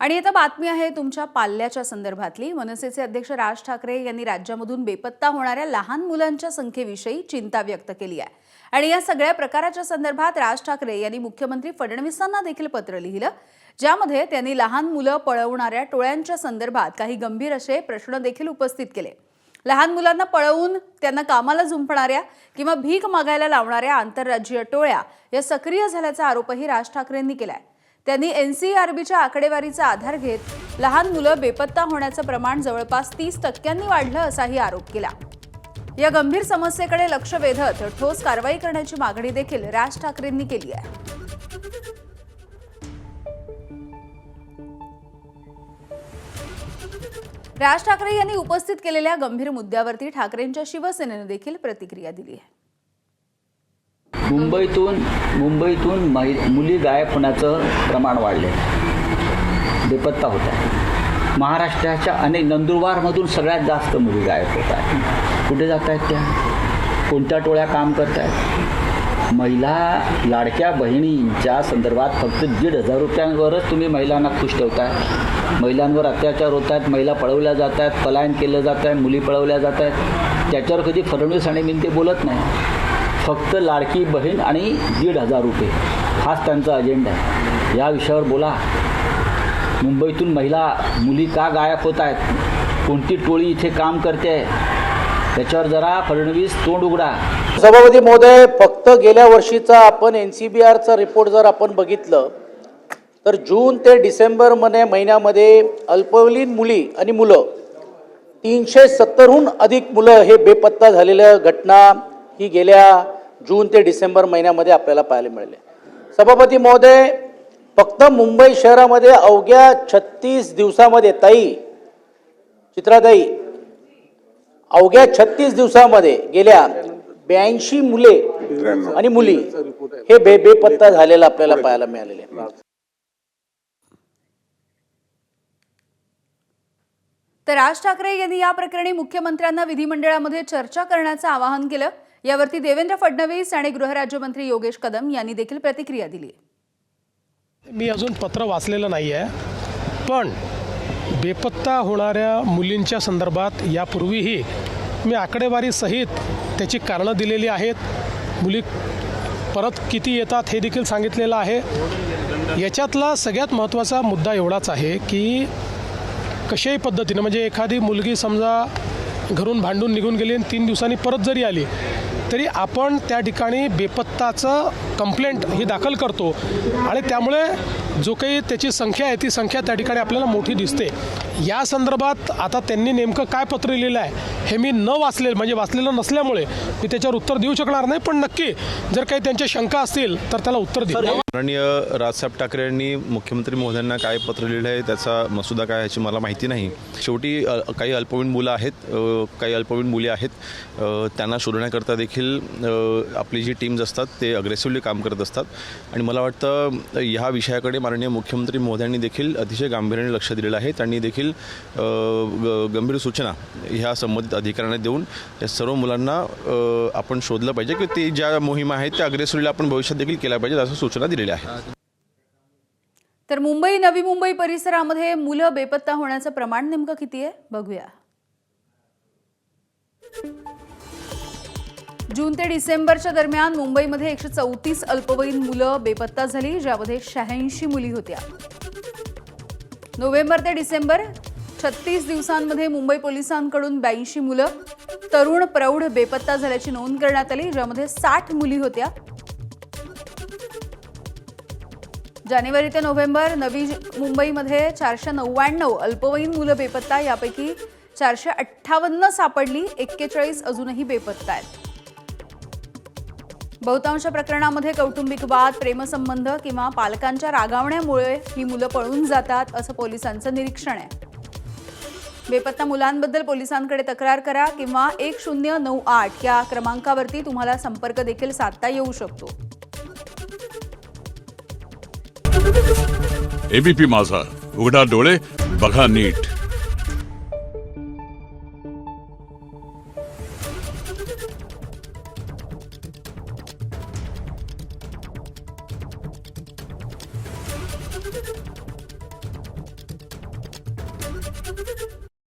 आणि आता बातमी आहे तुमच्या पाल्याच्या संदर्भातली. मनसेचे अध्यक्ष राज ठाकरे यांनी राज्यामधून बेपत्ता होणाऱ्या लहान मुलांच्या संख्येविषयी चिंता व्यक्त केली आहे. आणि या सगळ्या प्रकाराच्या संदर्भात राज ठाकरे यांनी मुख्यमंत्री फडणवीसांना देखील पत्र लिहिलं. ज्यामध्ये त्यांनी लहान मुलं पळवणाऱ्या टोळ्यांच्या संदर्भात काही गंभीर असे प्रश्न देखील उपस्थित केले. लहान मुलांना पळवून त्यांना कामाला झुंपणाऱ्या किंवा भीक मागायला लावणाऱ्या आंतरराज्यीय टोळ्या या सक्रिय झाल्याचा आरोपही राज ठाकरेंनी केला आहे त्यांनी एन सी आर बीच्या आकडेवारीचा आधार घेत लहान मुलं बेपत्ता होण्याचं प्रमाण जवळपास तीस टक्क्यांनी वाढलं असाही आरोप केला. या गंभीर समस्येकडे लक्ष वेधत ठोस कारवाई करण्याची मागणी देखील राज ठाकरेंनी केली आहे. राज ठाकरे यांनी उपस्थित केलेल्या गंभीर मुद्द्यावरती ठाकरेंच्या शिवसेनेनं देखील प्रतिक्रिया दिली आहे. मुंबईतून मुंबईतून महि मुली गायब होण्याचं प्रमाण वाढले बेपत्ता होत आहे. महाराष्ट्राच्या अनेक नंदुरबारमधून सगळ्यात जास्त मुली गायब होत आहेत. कुठे जात आहेत त्या? कोणत्या टोळ्या काम करत आहेत महिला लाडक्या बहिणींच्या संदर्भात फक्त दीड हजार रुपयांवरच तुम्ही महिलांना खुश ठेवताय. महिलांवर अत्याचार होत आहेत महिला पळवल्या जात आहेत पलायन केलं जात आहे मुली पळवल्या जात आहेत. त्याच्यावर कधी फडणवीस आणि मिनते बोलत नाही फक्त लाडकी बहीण आणि दीड हजार रुपये. हाच त्यांचा अजेंडा आहे. या विषयावर बोला. मुंबईतून महिला मुली का गायब होत आहेत? कोणती टोळी इथे काम करते? आहे त्याच्यावर जरा फडणवीस तोंड उघडा. सभापती महोदय फक्त गेल्या वर्षीचा आपण एन सी बी आरचा रिपोर्ट जर आपण बघितलं तर जून ते डिसेंबरमध्ये महिन्यामध्ये अल्पवयीन मुली आणि मुलं तीनशे सत्तरहून अधिक मुलं हे बेपत्ता झालेल्या घटना ही गेल्या जून ते डिसेंबर महिन्यामध्ये आपल्याला पाहायला मिळाले. सभापती महोदय फक्त मुंबई शहरामध्ये अवघ्या छत्तीस दिवसामध्ये ताई चित्राताई अवघ्या छत्तीस दिवसामध्ये गेल्या ब्याऐंशी मुले आणि मुली हे बे बेपत्ता झालेलं आपल्याला पाहायला मिळालेले. तर राज ठाकरे यांनी या प्रकरणी मुख्यमंत्र्यांना विधिमंडळामध्ये चर्चा करण्याचं आवाहन केलं. यावरती देवेंद्र फडणवीस आणि गृहराज्यमंत्री योगेश कदम यांनी देखील प्रतिक्रिया दिली मी अजून पत्र वाचलेलं नाही आहे पण बेपत्ता होणाऱ्या मुलींच्या संदर्भात यापूर्वीही मी आकडेवारीसहित त्याची कारणं दिलेली आहेत. मुली परत किती येतात हे देखील सांगितलेलं आहे. याच्यातला सगळ्यात महत्त्वाचा मुद्दा एवढाच आहे की कशाही पद्धतीनं म्हणजे एखादी मुलगी समजा घरून भांडून निघून गेली आणि तीन दिवसांनी परत जरी आली तरी आपण त्या ठिकाणी बेपत्ताचं कंप्लेंट ही दाखल करतो. आणि त्यामुळे जो काही त्याची संख्या आहे ती संख्या त्या ठिकाणी आपल्याला मोठी दिसते. या संदर्भात आता त्यांनी नेमकं काय पत्र लिहिलं आहे हे मी न वाचले म्हणजे वाचलेलं नसल्यामुळे मी त्याच्यावर उत्तर देऊ शकणार नाही पण नक्की जर काही त्यांच्या शंका असतील तर त्याला उत्तर देऊ. माननीय राजसाहेब ठाकरे यांनी मुख्यमंत्री महोदयांना काय पत्र लिहिलं आहे त्याचा मसुदा काय ह्याची मला माहिती नाही. शेवटी काही अल्पवयीन मुलं आहेत काही अल्पवयीन मुली आहेत त्यांना शोधण्याकरता देखील आपली जी टीम्स असतात ते अग्रेसिव्हली काम करत असतात. आणि मला वाटतं ह्या विषयाकडे माननीय मुख्यमंत्री मोदी देखील अतिशय गांभीर्याने लक्ष दिलेलं आहे. त्यांनी देखील गंभीर सूचना ह्या संबंधित अधिकाऱ्यांना देऊन या सर्व मुलांना आपण शोधलं पाहिजे की ते ज्या मोहिमा आहेत त्या अग्रेसरीला आपण भविष्यात देखील केल्या पाहिजेत असं सूचना दिलेल्या आहेत तर मुंबई नवी मुंबई परिसरामध्ये मुलं बेपत्ता होण्याचं प्रमाण नेमकं किती आहे? बघूया. जून ते डिसेंबरच्या दरम्यान मुंबईमध्ये एकशे चौतीस अल्पवयीन मुलं बेपत्ता झाली ज्यामध्ये शहाऐंशी मुली होत्या. नोव्हेंबर ते डिसेंबर छत्तीस दिवसांमध्ये मुंबई पोलिसांकडून ब्याऐंशी मुलं. तरुण प्रौढ बेपत्ता झाल्याची नोंद करण्यात आली ज्यामध्ये साठ मुली होत्या. जानेवारी ते नोव्हेंबर नवी मुंबईमध्ये चारशे नव्याण्णव अल्पवयीन मुलं बेपत्ता यापैकी चारशे अठ्ठावन्न सापडली एक्केचाळीस अजूनही बेपत्ता आहेत. बहुतांश प्रकरणामध्ये कौटुंबिक वाद प्रेमसंबंध किंवा पालकांच्या रागावण्यामुळे ही मुलं पळून जातात असं पोलिसांचं निरीक्षण आहे. बेपत्ता मुलांबद्दल पोलिसांकडे तक्रार करा किंवा एक शून्य नऊ आठ या क्रमांकावरती तुम्हाला संपर्क देखील साधता येऊ शकतो. एबीपी माझा. उघडा डोळे बघा नीट. Thank you.